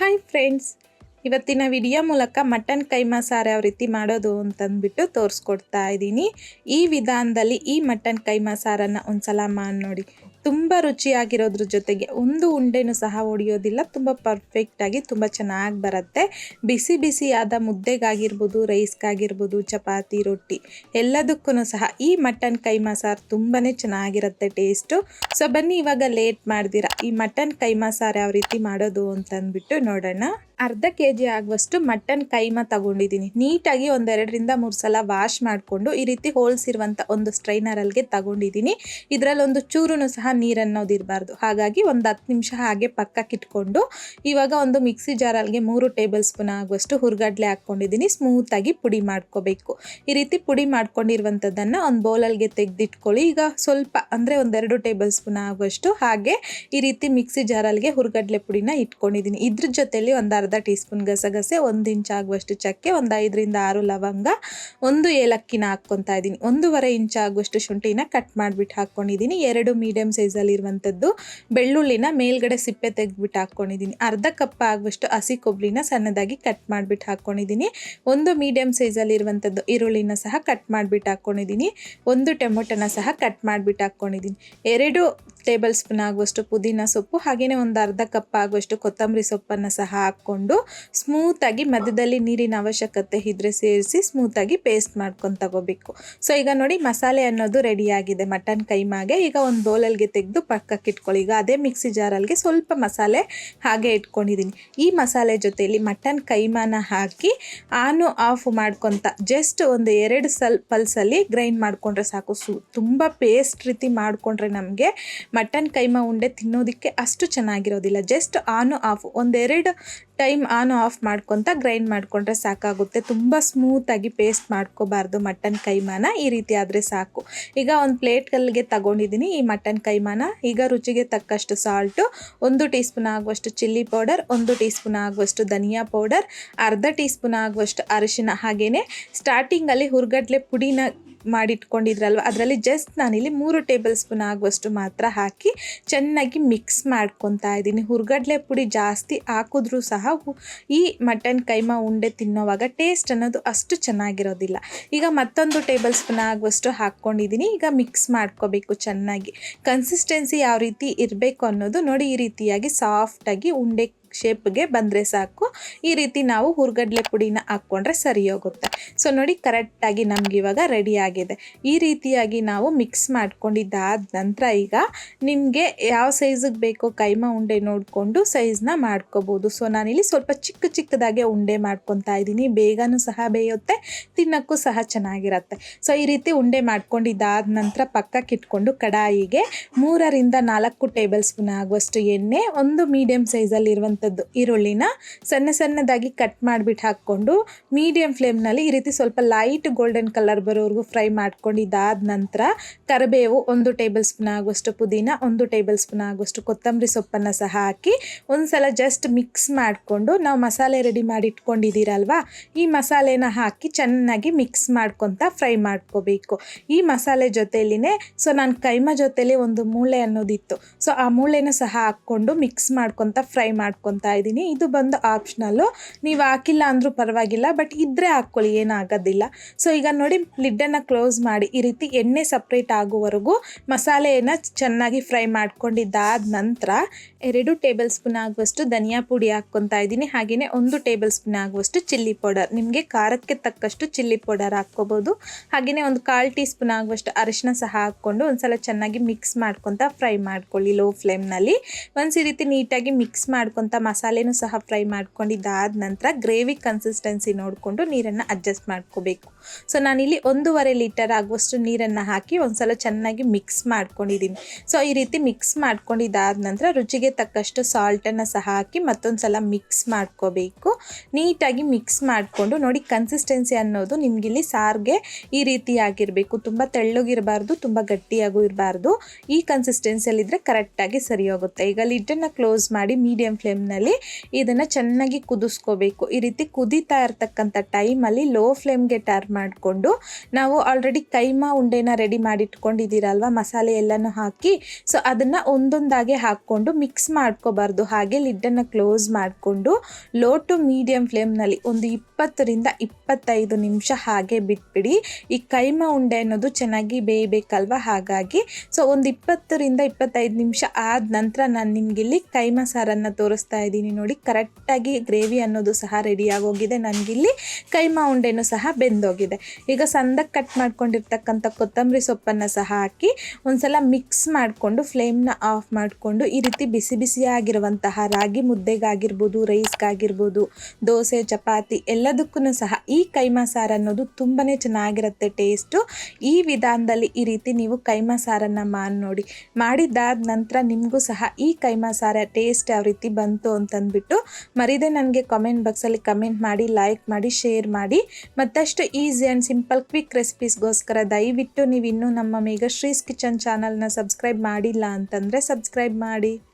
Hi friends. ಇವತ್ತಿನ video ಮೂಲಕ mutton keema ಸಾರು ಯಾವ ರೀತಿ ಮಾಡೋದು ಅಂತಂದ್ಬಿಟ್ಟು ತೋರಿಸ್ಕೊಡ್ತಾ ಇದ್ದೀನಿ. ಈ ವಿಧಾನದಲ್ಲಿ ಈ ಮಟನ್ ಕೈಮಾ ಸಾರನ್ನು ಒಂದ್ಸಲ ಮಾಡಿ ನೋಡಿ. ತುಂಬ ರುಚಿಯಾಗಿರೋದ್ರ ಜೊತೆಗೆ ಒಂದು ಉಂಡೆನೂ ಸಹ ಒಡೆಯೋದಿಲ್ಲ. ತುಂಬ ಪರ್ಫೆಕ್ಟಾಗಿ ತುಂಬ ಚೆನ್ನಾಗಿ ಬರುತ್ತೆ. ಬಿಸಿ ಬಿಸಿಯಾದ ಮುದ್ದೆಗಾಗಿರ್ಬೋದು, ರೈಸ್ಗಾಗಿರ್ಬೋದು, ಚಪಾತಿ, ರೊಟ್ಟಿ ಎಲ್ಲದಕ್ಕೂ ಸಹ ಈ ಮಟನ್ ಕೈಮಾ ಸಾರು ತುಂಬಾ ಚೆನ್ನಾಗಿರುತ್ತೆ ಟೇಸ್ಟು. ಸೊ ಬನ್ನಿ ಇವಾಗ ಲೇಟ್ ಮಾಡ್ದಿರ ಈ ಮಟನ್ ಕೈಮಾ ಸಾರು ಯಾವ ರೀತಿ ಮಾಡೋದು ಅಂತಂದ್ಬಿಟ್ಟು ನೋಡೋಣ. ಅರ್ಧ ಕೆ ಜಿ ಆಗುವಷ್ಟು ಮಟನ್ ಕೈಮಾ ತಗೊಂಡಿದ್ದೀನಿ. ನೀಟಾಗಿ ಒಂದೆರಡರಿಂದ ಮೂರು ಸಲ ವಾಶ್ ಮಾಡಿಕೊಂಡು ಈ ರೀತಿ ಹೋಲ್ಸ್ ಇರುವಂಥ ಒಂದು ಸ್ಟ್ರೈನರಲ್ಲಿಗೆ ತಗೊಂಡಿದ್ದೀನಿ. ಇದರಲ್ಲಿ ಒಂದು ಚೂರು ಸಹ ನೀರು ಅನ್ನೋದು ಇರಬಾರ್ದು. ಹಾಗಾಗಿ ಒಂದು ಹತ್ತು ನಿಮಿಷ ಹಾಗೆ ಪಕ್ಕಕ್ಕಿಟ್ಕೊಂಡು ಇವಾಗ ಒಂದು ಮಿಕ್ಸಿ ಜಾರಲ್ಗೆ ಮೂರು ಟೇಬಲ್ ಸ್ಪೂನ್ ಆಗುವಷ್ಟು ಹುರ್ಗಡ್ಲೆ ಹಾಕ್ಕೊಂಡಿದ್ದೀನಿ. ಸ್ಮೂತಾಗಿ ಪುಡಿ ಮಾಡ್ಕೋಬೇಕು. ಈ ರೀತಿ ಪುಡಿ ಮಾಡ್ಕೊಂಡಿರುವಂಥದ್ದನ್ನು ಒಂದು ಬೌಲಲ್ಗೆ ತೆಗೆದಿಟ್ಕೊಳ್ಳಿ. ಈಗ ಸ್ವಲ್ಪ ಅಂದರೆ ಒಂದೆರಡು ಟೇಬಲ್ ಸ್ಪೂನ್ ಆಗುವಷ್ಟು ಹಾಗೆ ಈ ರೀತಿ ಮಿಕ್ಸಿ ಜಾರಲ್ಗೆ ಹುರ್ಗಡ್ಲೆ ಪುಡಿನ ಇಟ್ಕೊಂಡಿದ್ದೀನಿ. ಇದ್ರ ಜೊತೆಯಲ್ಲಿ ಒಂದು ಟೀ ಸ್ಪೂನ್ ಗಸಗಸೆ, ಒಂದು ಇಂಚ್ ಆಗುವಷ್ಟು ಚಕ್ಕೆ, ಒಂದು ಐದರಿಂದ ಆರು ಲವಂಗ, ಒಂದು ಏಲಕ್ಕಿನ ಹಾಕ್ಕೊತಾ ಇದ್ದೀನಿ. ಒಂದೂವರೆ ಇಂಚ್ ಆಗುವಷ್ಟು ಶುಂಠಿನ ಕಟ್ ಮಾಡಿಬಿಟ್ಟು ಹಾಕ್ಕೊಂಡಿದ್ದೀನಿ. ಎರಡು ಮೀಡಿಯಮ್ ಸೈಜಲ್ಲಿ ಇರುವಂಥದ್ದು ಬೆಳ್ಳುಳ್ಳಿನ ಮೇಲ್ಗಡೆ ಸಿಪ್ಪೆ ತೆಗೆದ್ಬಿಟ್ಟು ಹಾಕ್ಕೊಂಡಿದ್ದೀನಿ. ಅರ್ಧ ಕಪ್ ಆಗುವಷ್ಟು ಹಸಿ ಕೊಬ್ಬರಿನ ಸಣ್ಣದಾಗಿ ಕಟ್ ಮಾಡಿಬಿಟ್ಟು ಹಾಕ್ಕೊಂಡಿದ್ದೀನಿ. ಒಂದು ಮೀಡಿಯಮ್ ಸೈಜಲ್ಲಿರುವಂಥದ್ದು ಈರುಳ್ಳಿನ ಸಹ ಕಟ್ ಮಾಡಿಬಿಟ್ಟು ಹಾಕ್ಕೊಂಡಿದ್ದೀನಿ. ಒಂದು ಟೊಮೊಟೊನ ಸಹ ಕಟ್ ಮಾಡಿಬಿಟ್ಟು ಹಾಕ್ಕೊಂಡಿದ್ದೀನಿ. ಎರಡು ಟೇಬಲ್ ಸ್ಪೂನ್ ಆಗುವಷ್ಟು ಪುದೀನ ಸೊಪ್ಪು ಹಾಗೆಯೇ ಒಂದು ಅರ್ಧ ಕಪ್ ಆಗುವಷ್ಟು ಕೊತ್ತಂಬರಿ ಸೊಪ್ಪನ್ನು ಸಹ ಹಾಕ್ಕೊಂಡು ಸ್ಮೂತಾಗಿ ಮಧ್ಯದಲ್ಲಿ ನೀರಿನ ಅವಶ್ಯಕತೆ ಇದ್ದರೆ ಸೇರಿಸಿ ಸ್ಮೂತಾಗಿ ಪೇಸ್ಟ್ ಮಾಡ್ಕೊಂಡು ತಗೋಬೇಕು. ಸೊ ಈಗ ನೋಡಿ ಮಸಾಲೆ ಅನ್ನೋದು ರೆಡಿಯಾಗಿದೆ ಮಟನ್ ಕೈಮಾಗೆ ಈಗ ಒಂದು ಬೌಲಲ್ಗೆ ತೆಗೆದು ಪಕ್ಕಕ್ಕೆ ಇಟ್ಕೊಳ್ಳಿ. ಈಗ ಅದೇ ಮಿಕ್ಸಿ ಜಾರಲ್ಲಿಗೆ ಸ್ವಲ್ಪ ಮಸಾಲೆ ಹಾಗೆ ಇಟ್ಕೊಂಡಿದ್ದೀನಿ ಈ ಮಸಾಲೆ ಜೊತೆಯಲ್ಲಿ ಮಟನ್ ಕೈಮಾನ ಹಾಕಿ ಆನು ಆಫ್ ಮಾಡ್ಕೊತ ಜಸ್ಟ್ ಒಂದು ಎರಡು ಸಲ್ ಪಲ್ಸಲ್ಲಿ ಗ್ರೈಂಡ್ ಮಾಡಿಕೊಂಡ್ರೆ ಸಾಕು. ಸು ತುಂಬ ಪೇಸ್ಟ್ ರೀತಿ ಮಾಡಿಕೊಂಡ್ರೆ ನಮಗೆ ಮಟನ್ ಕೈಮಾ ಉಂಡೆ ತಿನ್ನೋದಕ್ಕೆ ಅಷ್ಟು ಚೆನ್ನಾಗಿರೋದಿಲ್ಲ. ಜಸ್ಟ್ ಆನು ಆಫ್, ಒಂದೆರಡು ಟೈಮ್ ಆನ್ ಆಫ್ ಮಾಡ್ಕೊತ ಗ್ರೈಂಡ್ ಮಾಡಿಕೊಂಡ್ರೆ ಸಾಕಾಗುತ್ತೆ. ತುಂಬ ಸ್ಮೂತಾಗಿ ಪೇಸ್ಟ್ ಮಾಡ್ಕೋಬಾರ್ದು ಮಟನ್ ಕೈಮಾನ, ಈ ರೀತಿ ಆದರೆ ಸಾಕು. ಈಗ ಒಂದು ಪ್ಲೇಟ್ಗಳಿಗೆ ತಗೊಂಡಿದ್ದೀನಿ ಈ ಮಟನ್ ಕೈಮಾನ. ಈಗ ರುಚಿಗೆ ತಕ್ಕಷ್ಟು ಸಾಲ್ಟು ಒಂದು ಟೀ ಸ್ಪೂನ್ ಆಗುವಷ್ಟು ಚಿಲ್ಲಿ ಪೌಡರ್, ಒಂದು ಟೀ ಸ್ಪೂನ್ ಆಗುವಷ್ಟು ಧನಿಯಾ ಪೌಡರ್, ಅರ್ಧ ಟೀ ಸ್ಪೂನ್ ಆಗುವಷ್ಟು ಅರಿಶಿನ ಹಾಗೆಯೇ ಸ್ಟಾರ್ಟಿಂಗಲ್ಲಿ ಹುರ್ಗಡ್ಲೆ ಪುಡಿನ ಮಾಡಿಟ್ಕೊಂಡಿದ್ರಲ್ವ? ಅದರಲ್ಲಿ ಜಸ್ಟ್ ನಾನಿಲ್ಲಿ ಮೂರು ಟೇಬಲ್ ಸ್ಪೂನ್ ಆಗುವಷ್ಟು ಮಾತ್ರ ಹಾಕಿ ಚೆನ್ನಾಗಿ ಮಿಕ್ಸ್ ಮಾಡ್ಕೊತಾ ಇದ್ದೀನಿ. ಹುರ್ಗಡ್ಲೆ ಪುಡಿ ಜಾಸ್ತಿ ಹಾಕಿದ್ರೂ ಸಹ ಈ ಮಟನ್ ಕೈಮಾ ಉಂಡೆ ತಿನ್ನೋವಾಗ ಟೇಸ್ಟ್ ಅನ್ನೋದು ಅಷ್ಟು ಚೆನ್ನಾಗಿರೋದಿಲ್ಲ. ಈಗ ಮತ್ತೊಂದು ಟೇಬಲ್ ಸ್ಪೂನ್ ಆಗುವಷ್ಟು ಹಾಕ್ಕೊಂಡಿದ್ದೀನಿ ಈಗ ಮಿಕ್ಸ್ ಮಾಡ್ಕೋಬೇಕು ಚೆನ್ನಾಗಿ. ಕನ್ಸಿಸ್ಟೆನ್ಸಿ ಯಾವ ರೀತಿ ಇರಬೇಕು ಅನ್ನೋದು ನೋಡಿ ಈ ರೀತಿಯಾಗಿ ಸಾಫ್ಟಾಗಿ ಉಂಡೆ ಶೇಪ್ಗೆ ಬಂದರೆ ಸಾಕು. ಈ ರೀತಿ ನಾವು ಹುರ್ಗಡ್ಲೆ ಪುಡಿನ ಹಾಕ್ಕೊಂಡ್ರೆ ಸರಿ ಹೋಗುತ್ತೆ. ಸೊ ನೋಡಿ ಕರೆಕ್ಟಾಗಿ ನಮ್ಗೆ ಇವಾಗ ರೆಡಿ ಆಗಿದೆ. ಈ ರೀತಿಯಾಗಿ ನಾವು ಮಿಕ್ಸ್ ಮಾಡ್ಕೊಂಡಿದ್ದಾದ ನಂತರ ಈಗ ನಿಮಗೆ ಯಾವ ಸೈಜಿಗೆ ಬೇಕೋ ಕೈಮ ಉಂಡೆ ನೋಡಿಕೊಂಡು ಸೈಜ್ನ ಮಾಡ್ಕೋಬೋದು. ಸೊ ನಾನಿಲ್ಲಿ ಸ್ವಲ್ಪ ಚಿಕ್ಕ ಚಿಕ್ಕದಾಗೆ ಉಂಡೆ ಮಾಡ್ಕೊತಾ ಇದ್ದೀನಿ. ಬೇಗನೂ ಸಹ ಬೇಯುತ್ತೆ, ತಿನ್ನೋಕ್ಕೂ ಸಹ ಚೆನ್ನಾಗಿರುತ್ತೆ. ಸೊ ಈ ರೀತಿ ಉಂಡೆ ಮಾಡ್ಕೊಂಡಿದ್ದಾದ ನಂತರ ಪಕ್ಕಕ್ಕೆ ಇಟ್ಕೊಂಡು ಕಡಾಯಿಗೆ ಮೂರರಿಂದ ನಾಲ್ಕು ಟೇಬಲ್ ಸ್ಪೂನ್ ಆಗುವಷ್ಟು ಎಣ್ಣೆ, ಒಂದು ಮೀಡಿಯಮ್ ಸೈಜಲ್ಲಿ ಇರುವಂಥದ್ದು ಈರುಳ್ಳಿನ ಸಣ್ಣ ಸಣ್ಣದಾಗಿ ಕಟ್ ಮಾಡಿಬಿಟ್ಟು ಹಾಕ್ಕೊಂಡು ಮೀಡಿಯಮ್ ಫ್ಲೇಮ್ನಲ್ಲಿ ಈ ರೀತಿ ಸ್ವಲ್ಪ ಲೈಟ್ ಗೋಲ್ಡನ್ ಕಲರ್ ಬರೋವರೆಗೂ ಫ್ರೈ ಮಾಡ್ಕೊಂಡು ಇದಾದ ನಂತರ ಕರಿಬೇವು ಒಂದು ಟೇಬಲ್ ಸ್ಪೂನ್ ಆಗುವಷ್ಟು ಪುದೀನ, ಒಂದು ಟೇಬಲ್ ಸ್ಪೂನ್ ಆಗುವಷ್ಟು ಕೊತ್ತಂಬರಿ ಸೊಪ್ಪನ್ನು ಸಹ ಹಾಕಿ ಒಂದು ಸಲ ಜಸ್ಟ್ ಮಿಕ್ಸ್ ಮಾಡಿಕೊಂಡು ನಾವು ಮಸಾಲೆ ರೆಡಿ ಮಾಡಿ ಇಟ್ಕೊಂಡಿದ್ದೀರಲ್ವಾ? ಈ ಮಸಾಲೆನ ಹಾಕಿ ಚೆನ್ನಾಗಿ ಮಿಕ್ಸ್ ಮಾಡ್ಕೊತ ಫ್ರೈ ಮಾಡ್ಕೋಬೇಕು. ಈ ಮಸಾಲೆ ಜೊತೆಯಲ್ಲಿನೇ ಸೊ ನಾನು ಕೈಮ ಜೊತೆಲಿ ಒಂದು ಮೂಳೆ ಅನ್ನೋದಿತ್ತು. ಸೊ ಆ ಮೂಳೆನ ಸಹ ಹಾಕ್ಕೊಂಡು ಮಿಕ್ಸ್ ಮಾಡ್ಕೊತ ಫ್ರೈ ಮಾಡ್ಕೊತಾ ಇದ್ದೀನಿ. ಇದು ಬಂದು ಆಪ್ಷನಲ್ಲು ನೀವು ಹಾಕಿಲ್ಲ ಅಂದರೂ ಪರವಾಗಿಲ್ಲ ಬಟ್ ಇದ್ದರೆ ಹಾಕ್ಕೊಳ್ಳಿ, ಏನಾಗೋದಿಲ್ಲ. ಸೊ ಈಗ ನೋಡಿ ಲಿಡ್ಡನ್ನು ಕ್ಲೋಸ್ ಮಾಡಿ ಈ ರೀತಿ ಎಣ್ಣೆ ಸಪ್ರೇಟ್ ಆಗುವವರೆಗೂ ಮಸಾಲೆಯನ್ನು ಚೆನ್ನಾಗಿ ಫ್ರೈ ಮಾಡ್ಕೊಂಡಿದ್ದಾದ ನಂತರ ಎರಡು ಟೇಬಲ್ ಸ್ಪೂನ್ ಆಗುವಷ್ಟು ಧನಿಯಾ ಪುಡಿ ಹಾಕ್ಕೊತಾ ಇದ್ದೀನಿ. ಹಾಗೆಯೇ ಒಂದು ಟೇಬಲ್ ಸ್ಪೂನ್ ಆಗುವಷ್ಟು ಚಿಲ್ಲಿ ಪೌಡರ್ ನಿಮಗೆ ಖಾರಕ್ಕೆ ತಕ್ಕಷ್ಟು ಚಿಲ್ಲಿ ಪೌಡರ್ ಹಾಕ್ಕೋಬೋದು. ಹಾಗೆಯೇ ಒಂದು ಕಾಲು ಟೀ ಸ್ಪೂನ್ ಆಗುವಷ್ಟು ಅರಿಶಿನ ಸಹ ಹಾಕ್ಕೊಂಡು ಒಂದ್ಸಲ ಚೆನ್ನಾಗಿ ಮಿಕ್ಸ್ ಮಾಡ್ಕೊತ ಫ್ರೈ ಮಾಡ್ಕೊಳ್ಳಿ ಲೋ ಫ್ಲೇಮ್ನಲ್ಲಿ ಒಂದು ಈ ರೀತಿ ನೀಟಾಗಿ ಮಿಕ್ಸ್ ಮಾಡ್ಕೊತ ಮಸಾಲೆನೂ ಸಹ ಫ್ರೈ ಮಾಡ್ಕೊಂಡಿದ್ದಾದ ನಂತರ ಗ್ರೇವಿ ಕನ್ಸಿಸ್ಟೆನ್ಸಿ ನೋಡಿಕೊಂಡು ನೀರನ್ನು ಅಡ್ಜಸ್ಟ್ ಮಾಡ್ಕೋಬೇಕು. ಸೊ ನಾನಿಲ್ಲಿ ಒಂದೂವರೆ ಲೀಟರ್ ಆಗುವಷ್ಟು ನೀರನ್ನು ಹಾಕಿ ಒಂದ್ಸಲ ಚೆನ್ನಾಗಿ ಮಿಕ್ಸ್ ಮಾಡ್ಕೊಂಡಿದ್ದೀನಿ. ಸೊ ಈ ರೀತಿ ಮಿಕ್ಸ್ ಮಾಡ್ಕೊಂಡಿದ್ದಾದ ನಂತರ ರುಚಿಗೆ ತಕ್ಕಷ್ಟು ಸಾಲ್ಟನ್ನು ಸಹ ಹಾಕಿ ಮತ್ತೊಂದು ಸಲ ಮಿಕ್ಸ್ ಮಾಡ್ಕೋಬೇಕು. ನೀಟಾಗಿ ಮಿಕ್ಸ್ ಮಾಡಿಕೊಂಡು ನೋಡಿ ಕನ್ಸಿಸ್ಟೆನ್ಸಿ ಅನ್ನೋದು ನಿಮಗಿಲ್ಲಿ ಸಾರಿಗೆ ಈ ರೀತಿಯಾಗಿರಬೇಕು. ತುಂಬ ತೆಳ್ಳಗಿರಬಾರ್ದು, ತುಂಬ ಗಟ್ಟಿಯಾಗೂ ಇರಬಾರ್ದು. ಈ ಕನ್ಸಿಸ್ಟೆನ್ಸಿಯಲ್ಲಿದ್ದರೆ ಕರೆಕ್ಟಾಗಿ ಸರಿ ಹೋಗುತ್ತೆ ಈಗ ಲಿಡ್ಡನ್ನು ಕ್ಲೋಸ್ ಮಾಡಿ ಮೀಡಿಯಮ್ ಫ್ಲೇಮ್ನಲ್ಲಿ ಇದನ್ನು ಚೆನ್ನಾಗಿ ಕುದಿಸ್ಕೋಬೇಕು. ಈ ರೀತಿ ಕುದೀತಾ ಇರ್ತಕ್ಕಂಥ ಟೈಮಲ್ಲಿ ಲೋ ಫ್ಲೇಮ್ಗೆ ಟರ್ನ್ ಮಾಡಿಕೊಂಡು ನಾವು ಆಲ್ರೆಡಿ ಕೈಮಾ ಉಂಡೆನ ರೆಡಿ ಮಾಡಿಟ್ಕೊಂಡಿದ್ದೀರಲ್ವ? ಮಸಾಲೆ ಎಲ್ಲನೂ ಹಾಕಿ ಸೊ ಅದನ್ನು ಒಂದೊಂದಾಗೆ ಹಾಕ್ಕೊಂಡು ಮಿಕ್ಸ್ ಮಾಡ್ಕೋಬಾರ್ದು. ಹಾಗೆ ಲಿಡ್ಡನ್ನು ಕ್ಲೋಸ್ ಮಾಡಿಕೊಂಡು ಲೋ ಟು ಮೀಡಿಯಮ್ ಫ್ಲೇಮ್ನಲ್ಲಿ ಒಂದು ಇಪ್ಪತ್ತರಿಂದ ಇಪ್ಪತ್ತೈದು ನಿಮಿಷ ಹಾಗೆ ಬಿಟ್ಬಿಡಿ. ಈ ಕೈಮ ಉಂಡೆ ಅನ್ನೋದು ಚೆನ್ನಾಗಿ ಬೇಯಬೇಕಲ್ವ? ಹಾಗಾಗಿ ಸೊ ಒಂದು ಇಪ್ಪತ್ತರಿಂದ ಇಪ್ಪತ್ತೈದು ನಿಮಿಷ ಆದ ನಂತರ ನಾನು ನಿಮಗಿಲ್ಲಿ ಕೈಮಾ ಸಾರನ್ನು ತೋರಿಸ್ತಾ ಇದ್ದೀನಿ ನೋಡಿ. ಕರೆಕ್ಟಾಗಿ ಗ್ರೇವಿ ಅನ್ನೋದು ಸಹ ರೆಡಿ ಆಗೋಗಿದೆ. ನನಗಿಲ್ಲಿ ಕೈಮಾ ಉಂಡೆನೂ ಸಹ ಬೆಂದೋಗಿದೆ. ಈಗ ಸಂದಕ್ಕೆ ಕಟ್ ಮಾಡ್ಕೊಂಡಿರ್ತಕ್ಕಂಥ ಕೊತ್ತಂಬರಿ ಸೊಪ್ಪನ್ನು ಸಹ ಹಾಕಿ ಒಂದ್ಸಲ ಮಿಕ್ಸ್ ಮಾಡಿಕೊಂಡು ಫ್ಲೇಮ್ನ ಆಫ್ ಮಾಡಿಕೊಂಡು ಈ ರೀತಿ ಬಿಸಿ ಬಿಸಿಯಾಗಿರುವಂತಹ ರಾಗಿ ಮುದ್ದೆಗಾಗಿರ್ಬೋದು, ರೈಸ್ಗಾಗಿರ್ಬೋದು, ದೋಸೆ, ಚಪಾತಿ ಎಲ್ಲದಕ್ಕೂ ಸಹ ಈ ಕೈಮಾ ಸಾರು ಅನ್ನೋದು ತುಂಬಾ ಚೆನ್ನಾಗಿರುತ್ತೆ ಟೇಸ್ಟು ಈ ವಿಧಾನದಲ್ಲಿ ಈ ರೀತಿ ನೀವು ಕೈಮಾ ಸಾರನ್ನು ಮಾಡಿ ನೋಡಿ. ಮಾಡಿದ್ದಾದ ನಂತರ ನಿಮಗೂ ಸಹ ಈ ಕೈಮಾ ಸಾರ ಟೇಸ್ಟ್ ಯಾವ ರೀತಿ ಬಂತು ಅಂತಂದ್ಬಿಟ್ಟು ಮರಿದೆ ನನಗೆ ಕಮೆಂಟ್ ಬಾಕ್ಸಲ್ಲಿ ಕಮೆಂಟ್ ಮಾಡಿ ಲೈಕ್ ಮಾಡಿ ಶೇರ್ ಮಾಡಿ. ಮತ್ತಷ್ಟು ಈಸಿ ಆ್ಯಂಡ್ ಸಿಂಪಲ್ ಕ್ವಿಕ್ ರೆಸಿಪೀಸ್ಗೋಸ್ಕರ ದಯವಿಟ್ಟು ನೀವು ಇನ್ನೂ ನಮ್ಮ ಮೇಘಶ್ರೀಸ್ ಕಿಚನ್ ಚಾನಲ್ನ ಸಬ್ಸ್ಕ್ರೈಬ್ ಮಾಡಿಲ್ಲ ಅಂತಂದರೆ ಸಬ್ಸ್ಕ್ರೈಬ್ ಮಾಡಿ.